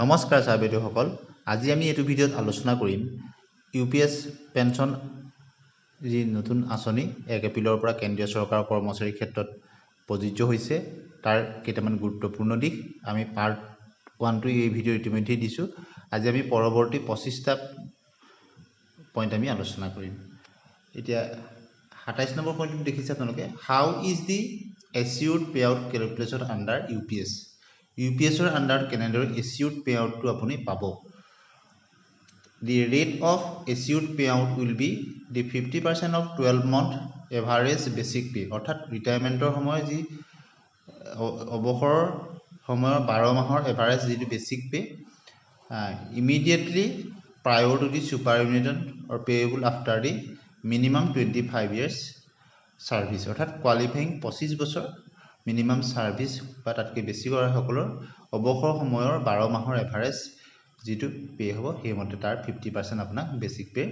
নমস্কাৰ ছাৰ বাইদেউসকল আজি আমি এইটো ভিডিঅ'ত আলোচনা কৰিম ইউ পি এছ পেঞ্চন যি নতুন আঁচনি এক এপ্ৰিলৰ পৰা কেন্দ্ৰীয় চৰকাৰৰ কৰ্মচাৰীৰ ক্ষেত্ৰত প্ৰযোজ্য হৈছে তাৰ কেইটামান গুৰুত্বপূৰ্ণ দিশ। আমি পাৰ্ট ওৱানটো এই ভিডিঅ' ইতিমধ্যেই দিছোঁ। আজি আমি পৰৱৰ্তী পঁচিছটা পইণ্ট আমি আলোচনা কৰিম। এতিয়া সাতাইছ নম্বৰ পইণ্টটো দেখিছে আপোনালোকে how is the assured pay out calculation under U P S U P এছৰ আণ্ডাৰত কেনেদৰে এচিউড পে আউটটো আপুনি পাব? The rate of assured pay out will be the fifty percent of twelve month average basic pay অৰ্থাৎ ৰিটায়াৰমেণ্টৰ সময়ত যি অৱসৰৰ সময়ৰ বাৰ মাহৰ এভাৰেজ যিটো basic pay immediately prior to the superannuation or payable after the minimum twenty five years service অৰ্থাৎ qualifying পঁচিছ বছৰ মিনিমাম ছাৰ্ভিচ বা তাতকৈ বেছি কৰাসকলৰ অৱসৰ সময়ৰ বাৰ মাহৰ এভাৰেজ যিটো পে' হ'ব সেইমতে তাৰ ফিফটি পাৰ্চেণ্ট আপোনাক বেচিক পে'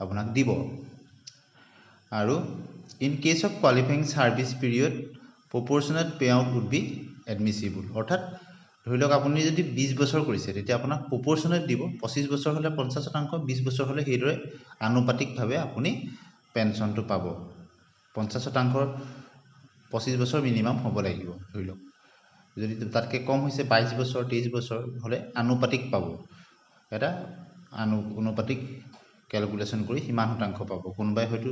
আপোনাক দিব। আৰু in case of qualifying service period proportionate pay' out would be admissible অৰ্থাৎ ধৰি লওক আপুনি যদি বিছ বছৰ কৰিছে তেতিয়া আপোনাক প্ৰপৰ্চনেট দিব। পঁচিছ বছৰ হ'লে পঞ্চাছ শতাংশ বিছ বছৰ হ'লে সেইদৰে আনুপাতিকভাৱে আপুনি পেঞ্চনটো পাব। পঞ্চাছ শতাংশৰ পঁচিছ বছৰ মিনিমাম হ'ব লাগিব ধৰি লওক। যদি তাতকৈ কম হৈছে বাইছ বছৰ তেইছ বছৰ হ'লে আনুপাতিক পাব। এটা আনু অনুপাতিক কেলকুলেশ্যন কৰি সিমান শতাংশ পাব। কোনোবাই হয়তো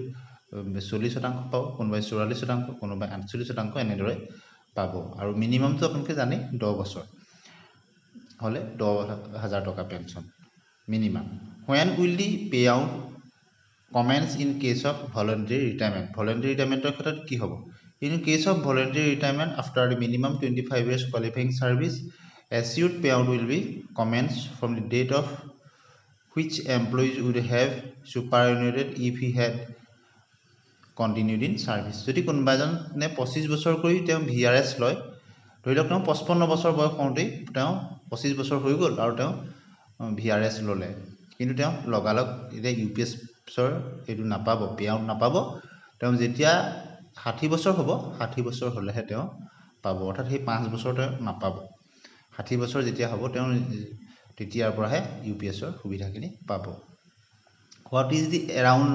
চল্লিছ শতাংশ পাব কোনোবাই চৌৰাল্লিছ শতাংশ কোনোবাই আঠচল্লিছ শতাংশ এনেদৰে পাব। আৰু মিনিমামটো আপোনালোকে জানেই দহ বছৰ। হ'লে দহ হাজাৰ টকা pension minimum when will the pay out commence in case of voluntary retirement voluntary ৰিটায়াৰমেণ্টৰ ক্ষেত্ৰত কি হ'ব? In case of voluntary retirement after the minimum 25 years qualifying service, assured payout will be commenced from the date of which employees would have superannuated if he had continued in service. যদি কোনোবা এজনে পঁচিছ বছৰ কৰি তেওঁ V R S লয় ধৰি লওক তেওঁ পঁচপন্ন বছৰ বয়স হওঁতেই তেওঁ পঁচিছ বছৰ হৈ গ'ল আৰু তেওঁ ভি আৰ এছ ল'লে কিন্তু তেওঁ লগালগ এতিয়া ইউ পি এছৰ এইটো নাপাব পে আউট নাপাব তেওঁ যেতিয়া ষাঠি বছৰ হ'ব ষাঠি বছৰ হ'লেহে তেওঁ পাব। অৰ্থাৎ সেই পাঁচ বছৰ তেওঁ নাপাব। ষাঠি বছৰ যেতিয়া হ'ব তেওঁ তেতিয়াৰ পৰাহে ইউ পি এছৰ সুবিধাখিনি পাব। What is the around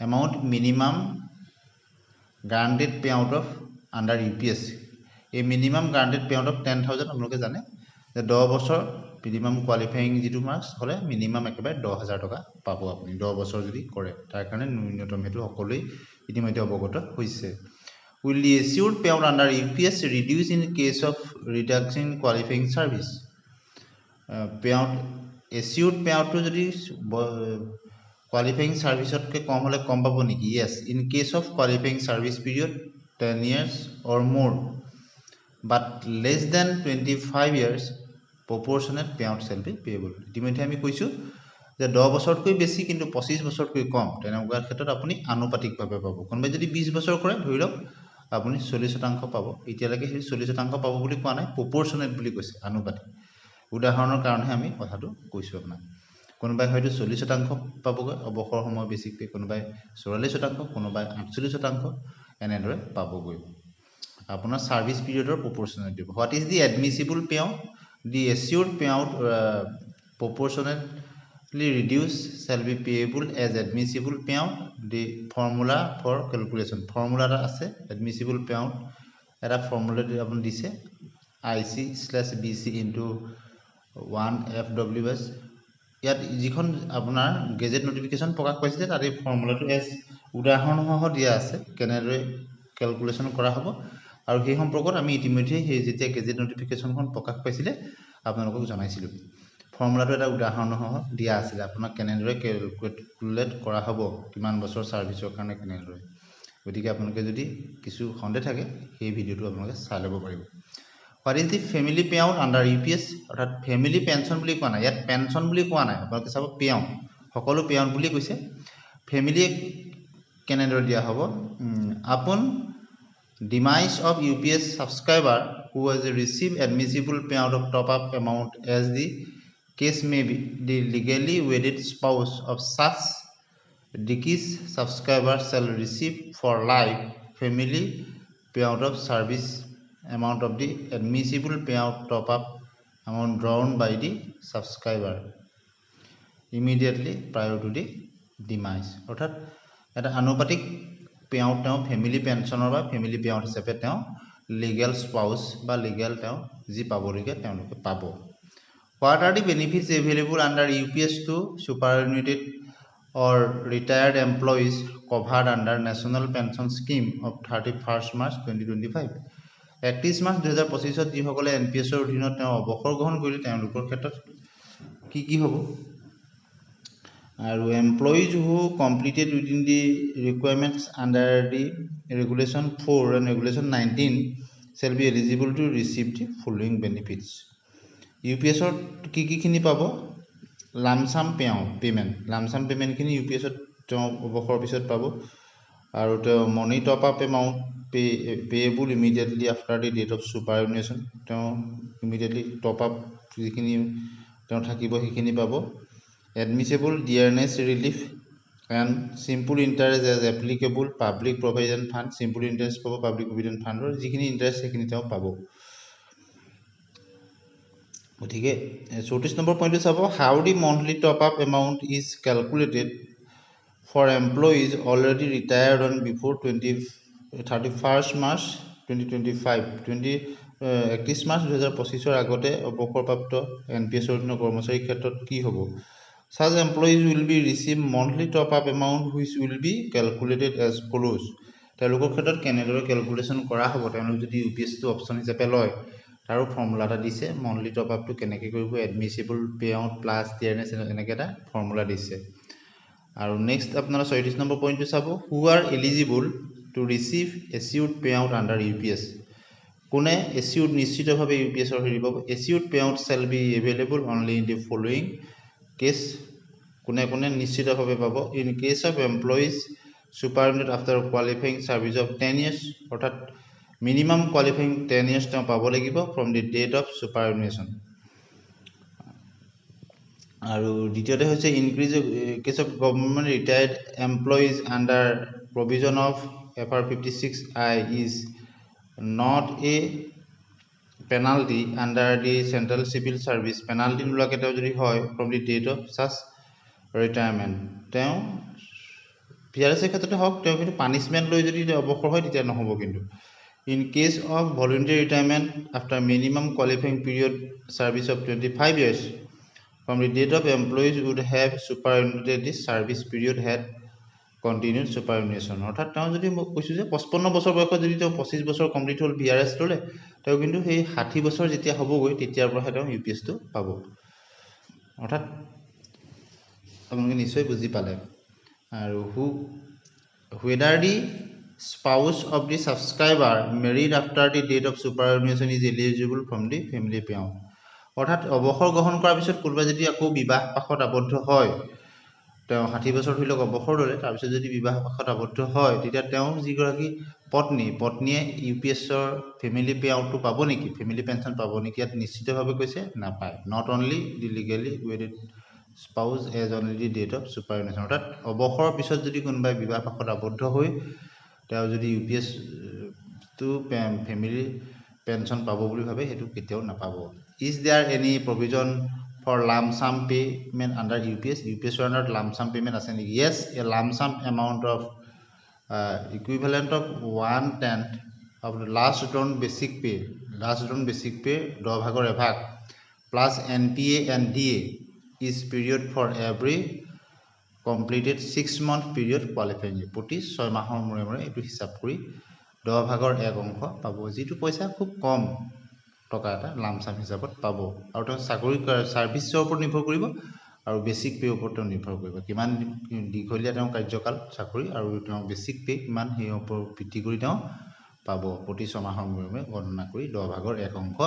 amount minimum granted pay out of under U P S? এই minimum granted pay out of ten thousand আপোনালোকে জানে? যে দহ বছৰ মিনিমাম কোৱালিফাইং যিটো মাৰ্কছ হ'লে মিনিমাম একেবাৰে দহ হাজাৰ টকা পাব আপুনি দহ বছৰ যদি কৰে। তাৰ কাৰণে ন্যূনতম সেইটো সকলোৱেই ইতিমধ্যে অৱগত হৈছে। Will the assured pay out under U P S reduce in case of reduction in qualifying service pay out assured pay আউটটো যদি কোৱালিফাইং ছাৰ্ভিচতকৈ কম হ'লে কম পাব নেকি? Yes in case of qualifying service period ten years or more but less than twenty five years proportionate pay out shall be payable ইতিমধ্যে আমি কৈছোঁ যে দহ বছৰতকৈ বেছি কিন্তু পঁচিছ বছৰতকৈ কম তেনেকুৱা ক্ষেত্ৰত আপুনি আনুপাতিকভাৱে পাব। কোনোবাই যদি বিছ বছৰ কৰে ধৰি লওক আপুনি চল্লিছ শতাংশ পাব। এতিয়ালৈকে সেই চল্লিছ শতাংশ পাব বুলি কোৱা নাই প্ৰপৰ্চনেট বুলি কৈছে আনুপাতিক। উদাহৰণৰ কাৰণেহে আমি কথাটো কৈছোঁ আপোনাক। কোনোবাই হয়তো চল্লিছ শতাংশ পাবগৈ অৱসৰ সময় বেছি পে কোনোবাই চৌৰাল্লিছ শতাংশ কোনোবাই আঠচল্লিছ শতাংশ এনেদৰে পাবগৈ। আপোনাৰ ছাৰ্ভিচ পিৰিয়ডৰ প্ৰপৰ্চনেট দিব what is the admissible pay out the assured pay out proportionately reduce shall be payable as admissible pay out the formula for calculation formula এটা আছে এডমিচিবল পে আউট এটা ফৰ্মুলা আপুনি দিছে I C slash B C into one F W S ইয়াত যিখন আপোনাৰ gadget notification প্ৰকাশ পাইছিলে তাত ফৰ্মুলাটো এজ উদাহৰণসহ দিয়া আছে কেনেদৰে কেলকুলেশ্যন কৰা হ'ব। আৰু সেই সম্পৰ্কত আমি ইতিমধ্যে সেই যেতিয়া গেজেট নটিফিকেশ্যনখন প্ৰকাশ পাইছিলে আপোনালোকক জনাইছিলোঁ। ফৰ্মুলাটো এটা উদাহৰণসহ দিয়া আছিলে। আপোনাক কেনেদৰে কেলকুলেট কৰা হ'ব কিমান বছৰ ছাৰ্ভিচৰ কাৰণে কেনেদৰে। গতিকে আপোনালোকে যদি কিছু সন্দেহ থাকে সেই ভিডিঅ'টো আপোনালোকে চাই ল'ব পাৰিব। What is the family pay out under U P S অৰ্থাৎ ফেমিলি পেঞ্চন বুলি কোৱা নাই। ইয়াত পেঞ্চন বুলি কোৱা নাই। আপোনালোকে চাব পে আউট সকলো পে আউট বুলি কৈছে ফেমিলি কেনেদৰে দিয়া হ'ব? আপোন subscriber who was receive admissible pay out of top up amount as the case may be the legally wedded spouse of such ডিকিজ subscriber shall receive for life family pay out of service amount of the admissible payout top up amount drawn by the subscriber immediately prior to the demise. অৰ্থাৎ এটা আনুপাতিক payout তেওঁ family পেঞ্চনৰ বা family payout হিচাপে তেওঁ legal spouse বা legal তেওঁ যি পাবলগীয়া তেওঁলোকে পাব। What are the benefits available under U P S to super or retired employees covered under national pension scheme of thirty first March twenty twenty five একত্ৰিছ March দুহেজাৰ পঁচিছত যিসকলে এন পি এছৰ অধীনত তেওঁ অৱসৰ গ্ৰহণ কৰিলে তেওঁলোকৰ ক্ষেত্ৰত কি কি হ'ব? আৰু employees who completed within the requirements under the regulation four and regulation nineteen shall be eligible to receive the following benefits U P এছত কি কিখিনি পাব? Lump sum pay payment lump sum পে'মেণ্টখিনি U P এছত তেওঁ অৱসৰৰ পিছত পাব। আৰু তেওঁ money top up amount pay payable immediately after the date of superannuation তেওঁ ইমিডিয়েটলি টপ আপ যিখিনি তেওঁ থাকিব সেইখিনি পাব। Admissible dearness relief and simple interest as applicable public provident fund simple interest পাব পাব্লিক প্ৰভিডেণ্ট ফাণ্ডৰ যিখিনি ইণ্টাৰেষ্ট সেইখিনি তেওঁ পাব। গতিকে চৌত্ৰিছ নম্বৰ পইণ্টটো চাব how the monthly top up amount is calculated for employees already retired on before twenty thirty first March twenty twenty five twenty একত্ৰিছ মাৰ্চ দুহেজাৰ পঁচিছৰ আগতে অৱসৰপ্ৰাপ্ত এন পি এছৰ অধীনৰ কৰ্মচাৰীৰ ক্ষেত্ৰত কি হ'ব? Such employees will be receive monthly top up amount which will be calculated as follows তেওঁলোকৰ ক্ষেত্ৰত কেনেদৰে কেলকুলেশ্যন কৰা হ'ব? তেওঁলোক যদি ইউ পি এছটো অপশ্যন হিচাপে লয় তাৰো ফৰ্মুলা এটা দিছে মন্থলি টপ আপটো কেনেকৈ কৰিব admissible pay' out plus dearness এনেকৈ এটা ফৰ্মুলা দিছে। আৰু নেক্সট আপোনাৰ ছয়ত্ৰিছ নম্বৰ পইণ্টটো চাব। Who are eligible to receive assured pay' out under U P S কোনে এচিউড নিশ্চিতভাৱে ইউ পি এছৰ হেৰি পাব? Assured pay' out shall be available only in the following case কোনে কোনে নিশ্চিতভাৱে পাব। In case of employees superannuation after qualifying service of ten years অৰ্থাৎ মিনিমাম কোৱালিফাইং টেন ইয়াৰ্ছ তেওঁ পাব লাগিব from the date of superannuation আৰু দ্বিতীয়তে হৈছে increase case of government retired employees under provision of F R fifty six I is not a penalty under the central civil service penalty নোলোৱাকৈ তেওঁ যদি হয় from the date of such retirement তেওঁ P R এছৰ ক্ষেত্ৰতে হওক তেওঁ কিন্তু পানিছমেণ্ট লৈ যদি অৱসৰ হয় তেতিয়া নহ'ব কিন্তু। In case of voluntary retirement after minimum qualifying period service of twenty five years from the date of employees would have superannuated the service period had continued superannuation অৰ্থাৎ তেওঁ যদি মই কৈছোঁ যে পঁচপন্ন বছৰ বয়সত যদি তেওঁ পঁচিছ বছৰ কমপ্লিট হ'ল বি আৰ এছ ল'লে তেওঁ কিন্তু সেই ষাঠি বছৰ যেতিয়া হ'বগৈ তেতিয়াৰ পৰাহে তেওঁ ইউ পি এছটো পাব। অৰ্থাৎ আপোনালোকে নিশ্চয় বুজি পালে। আৰু who whether the spouse of the subscriber married after the date of superannuation is eligible from the family pay' out অৰ্থাৎ অৱসৰ গ্ৰহণ কৰাৰ পিছত কোনোবাই যদি আকৌ বিবাহ পাশত আবদ্ধ হয় তেওঁ ষাঠি বছৰ ধৰি লওক অৱসৰ ল'লে তাৰপিছত যদি বিবাহ পাশত আবদ্ধ হয় তেতিয়া তেওঁ যিগৰাকী পত্নী পত্নীয়ে ইউ পি এছৰ ফেমিলি পে' আউটটো পাব নেকি? ফেমিলি পেঞ্চন পাব নেকি? ইয়াত নিশ্চিতভাৱে কৈছে নাপায়। Not only the legally wedded spouse as only the date of superannuation অৰ্থাৎ অৱসৰৰ পিছত যদি কোনোবাই বিবাহ পাশত আবদ্ধ হৈ তেওঁ যদি ইউ পি এছটো ফেমিলি পেঞ্চন পাব বুলি ভাবে সেইটো কেতিয়াও নাপাব। Is there any provision for lump sum payment under U P S U P এছৰ আণ্ডাৰত লাম চাম পে'মেণ্ট আছে নেকি? Yes a lump sum amount of equivalent of one tenth of last drawn basic pay' last drawn basic pay' দহ ভাগৰ এভাগ plus N P A and D A is period for every completed six month period qualifying প্ৰতি ছয় মাহৰ মূৰে মূৰে এইটো হিচাপ কৰি দহ ভাগৰ এক অংশ পাব। যিটো পইচা খুব কম টকা এটা লামচাম হিচাপত পাব। আৰু তেওঁ চাকৰি ছাৰ্ভিচৰ ওপৰত নিৰ্ভৰ কৰিব আৰু বেচিক পে' ওপৰত তেওঁ নিৰ্ভৰ কৰিব। কিমান দীঘলীয়া তেওঁ কাৰ্যকাল চাকৰি আৰু তেওঁ বেচিক পে' কিমান সেই ওপৰত ভিত্তি কৰি তেওঁ পাব। প্ৰতি ছমাহৰ মূৰে মূৰে গণনা কৰি দহ ভাগৰ এক অংশ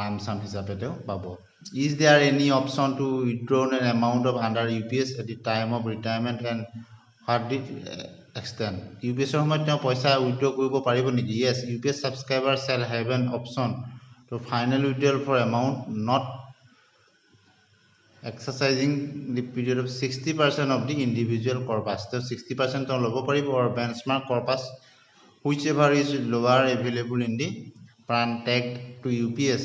লামচাম হিচাপে তেওঁ পাব। Is there any option to withdrawn an amount of under U P S at the time of retirement and what the extent U P এছৰ সময়ত তেওঁ পইচা উইথড্ৰ কৰিব পাৰিব নেকি? Yes U P S subscriber shall have an option of sixty percent of the individual corpus তেওঁ sixty percent তেওঁ ল'ব পাৰিব আৰু benchmark corpus whichever is lower available in the PRAN tag to U P S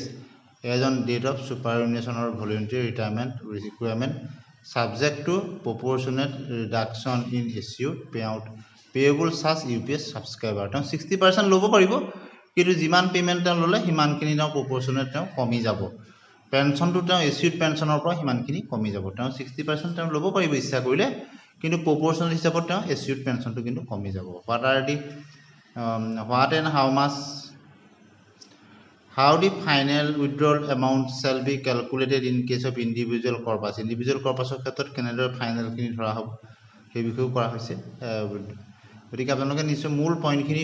as on date of superannuation or voluntary retirement requirement subject to proportionate reduction in assured pay out payable charge U P S subscriber তেওঁ sixty percent ল'ব পাৰিব কিন্তু যিমান payment তেওঁ ল'লে সিমানখিনি তেওঁ প্ৰপৰ্চনেট তেওঁ কমি যাব। পেঞ্চনটো তেওঁ এচিউড পেঞ্চনৰ পৰা সিমানখিনি কমি যাব। তেওঁ ছিক্সটি পাৰ্চেণ্ট তেওঁ ল'ব পাৰিব ইচ্ছা কৰিলে কিন্তু প্ৰপৰ্চনেল হিচাপত তেওঁ এচিউড পেঞ্চনটো কিন্তু কমি যাব। What are the what and how much how the final withdrawal amount shall be calculated in case of individual corpus. Individual কৰ্পাছৰ ক্ষেত্ৰত কেনেদৰে ফাইনেলখিনি ধৰা হ'ব সেই বিষয়েও কৰা হৈছে। গতিকে আপোনালোকে নিশ্চয় মূল পইণ্টখিনি